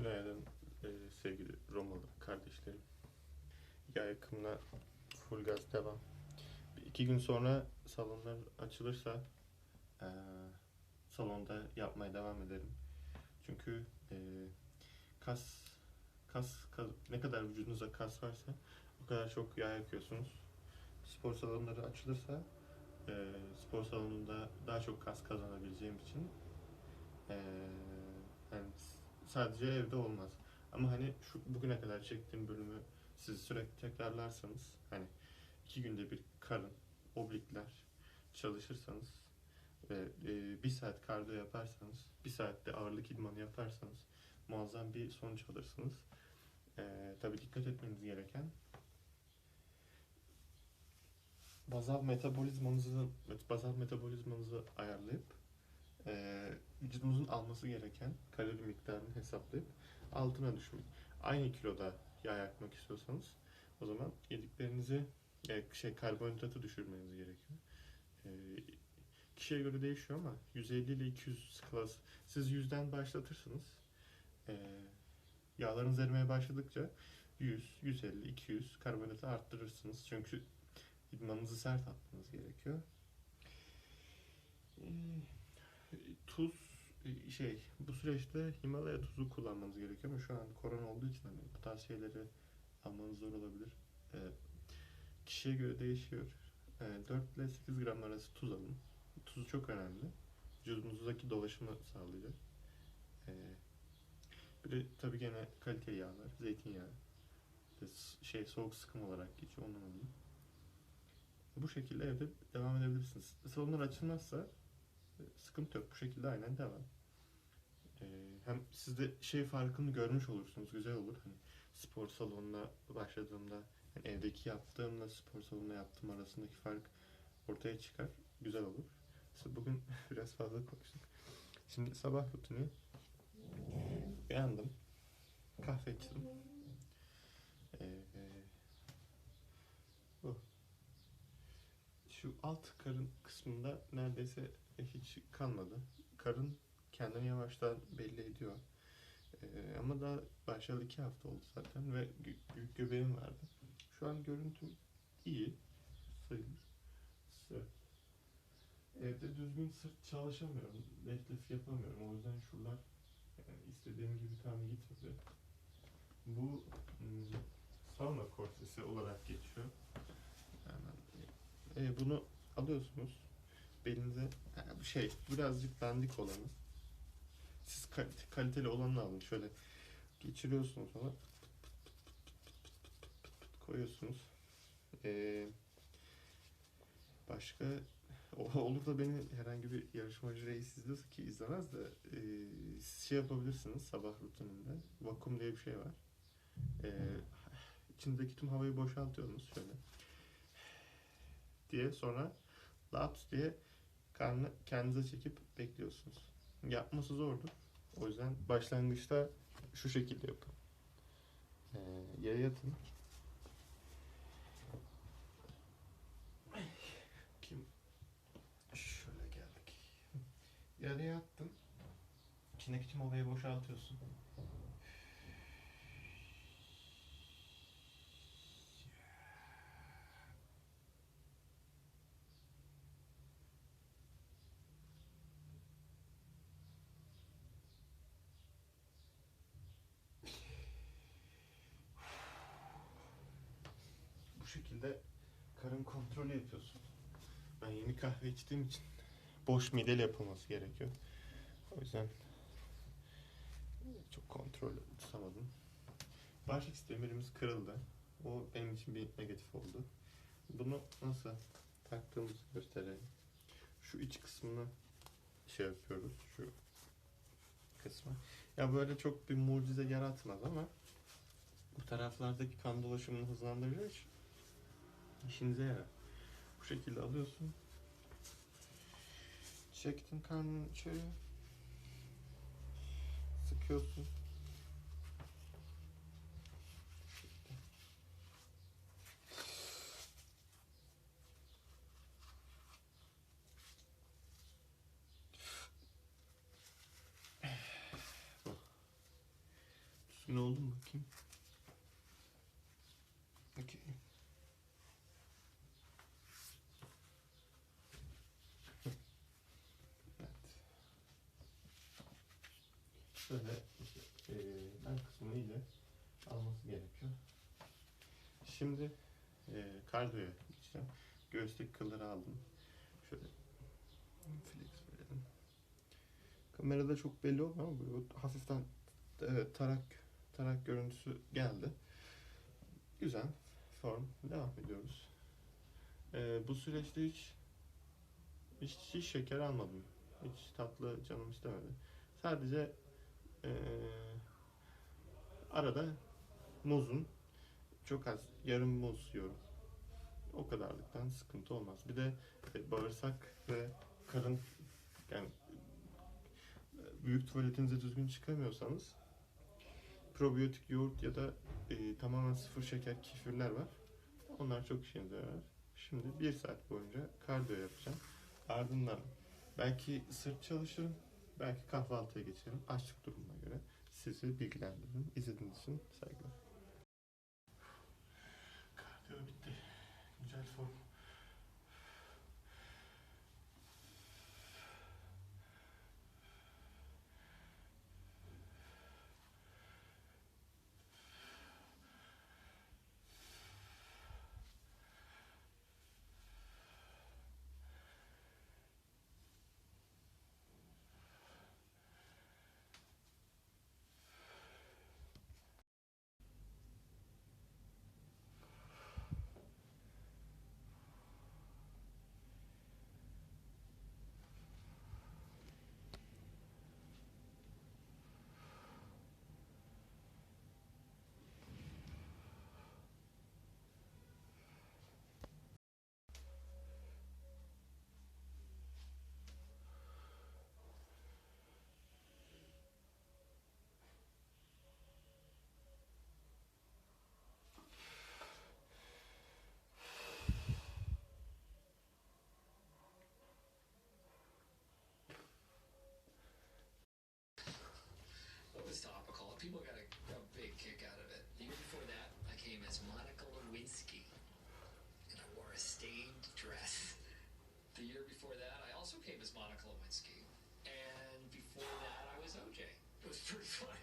Günaydın e, sevgili Romalı kardeşlerim. Yay akımına full gaz devam. Bir iki gün sonra salonlar açılırsa e, salonda yapmaya devam ederim. Çünkü e, kas, kas, kas, ne kadar vücudunuzda kas varsa o kadar çok yağ yakıyorsunuz. Spor salonları açılırsa e, spor salonunda daha çok kas kazanabileceğim için e, yani sadece evde olmaz. Ama hani şu bugüne kadar çektiğim bölümü siz sürekli tekrarlarsanız hani iki günde bir karın, oblikler çalışırsanız ve e, bir saat kardiyo yaparsanız, bir saatte ağırlık idmanı yaparsanız muazzam bir sonuç alırsınız. E, tabii dikkat etmeniz gereken bazal metabolizmanızı bazal metabolizmanızı ayarlayıp e, vücudunuzun alması gereken kalori miktarını hesaplayıp altına düşmek. Aynı kiloda yağ yakmak istiyorsanız o zaman yediklerinizi e, şey karbonhidratı düşürmeniz gerekiyor. E, kişiye göre değişiyor ama 150 ile 200 skalası. Siz 100'den başlatırsınız. E, yağlarınız erimeye başladıkça 100, 150, 200 karbonhidratı arttırırsınız. Çünkü idmanınızı sert atmanız gerekiyor. E, tuz e, şey bu süreçte Himalaya tuzu kullanmanız gerekiyor ama şu an korona olduğu için hani bu tarz şeyleri almanız zor olabilir. E, kişiye göre değişiyor. E, 4 ile 8 gram arası tuz alın. Tuz çok önemli. Vücudunuzdaki dolaşımı sağlayacak. E, bir de tabii gene kaliteli yağlar, zeytinyağı. Şey soğuk sıkım olarak geçiyor ondan alın. Bu şekilde evde devam edebilirsiniz. Salonlar açılmazsa sıkıntı yok. Bu şekilde aynen devam. Ee, hem siz de şey farkını görmüş olursunuz. Güzel olur. Hani spor salonuna başladığımda hani evdeki yaptığımla spor salonuna yaptığım arasındaki fark ortaya çıkar. Güzel olur. İşte bugün biraz fazla konuştuk. Şimdi sabah rutini uyandım. Kahve içtim. Ee, e, bu. Şu alt karın kısmında neredeyse hiç kalmadı. Karın kendini yavaştan belli ediyor. Ee, ama daha başlayalı iki hafta oldu zaten ve gü- büyük göbeğim vardı. Şu an görüntüm iyi sayılır. Evde düzgün sırt çalışamıyorum. Deadlift yapamıyorum. O yüzden şuralar yani istediğim gibi tam gitmedi. Bu hmm, sauna korsesi olarak geçiyor e, bunu alıyorsunuz. Belinize yani şey birazcık dandik olanı. Siz kaliteli olanını alın. Şöyle geçiriyorsunuz ona. koyuyorsunuz. Ee, başka olur da beni herhangi bir yarışmacı reis izliyorsa ki izlemez de e, şey yapabilirsiniz sabah rutininde. Vakum diye bir şey var. E, içindeki tüm havayı boşaltıyorsunuz şöyle diye sonra laps diye karnı kendinize çekip bekliyorsunuz. Yapması zordur. O yüzden başlangıçta şu şekilde yapın. Ee, yere yatın. Kim? Şöyle geldik. Yere yattın. İçindeki tüm havayı boşaltıyorsun. Bu şekilde karın kontrolü yapıyorsun. Ben yeni kahve içtiğim için boş mideyle yapılması gerekiyor. O yüzden çok kontrol tutamadım. Bağışıklık sistemimiz kırıldı. O benim için bir negatif oldu. Bunu nasıl taktığımızı göstereyim. Şu iç kısmını şey yapıyoruz. Şu kısmı. Ya böyle çok bir mucize yaratmaz ama bu taraflardaki kan dolaşımını hızlandıracağı için işinize yarar. Bu şekilde alıyorsun. Çektin karnını içeri. Sıkıyorsun. Bu. gün oldu bakayım? Şöyle işte, eee ben kısmını iyice alması gerekiyor. Şimdi eee kardiyoya geçeceğim. Göğüsteki kılları aldım. Şöyle flex verelim. Kamerada çok belli olmuyor ama böyle hafiften e, tarak tarak görüntüsü geldi. Güzel form. Devam ediyoruz. Ee, bu süreçte hiç, hiç hiç şeker almadım. Hiç tatlı canım istemedi. Sadece ee, arada muzun çok az yarım muz yiyorum. O kadarlıktan sıkıntı olmaz. Bir de e, bağırsak ve karın yani e, büyük tuvaletinize düzgün çıkamıyorsanız probiyotik yoğurt ya da e, tamamen sıfır şeker kefirler var. Onlar çok işinize yarar. Şimdi bir saat boyunca kardiyo yapacağım. Ardından belki sırt çalışırım. Belki kahvaltıya geçerim. Açlık durumuna göre sizi bilgilendiririm. İzlediğiniz için saygılar. Kardiyo bitti. Güzel form. As Monica Lewinsky, and I wore a stained dress. The year before that, I also came as Monica Lewinsky, and before that, I was OJ. It was pretty fun.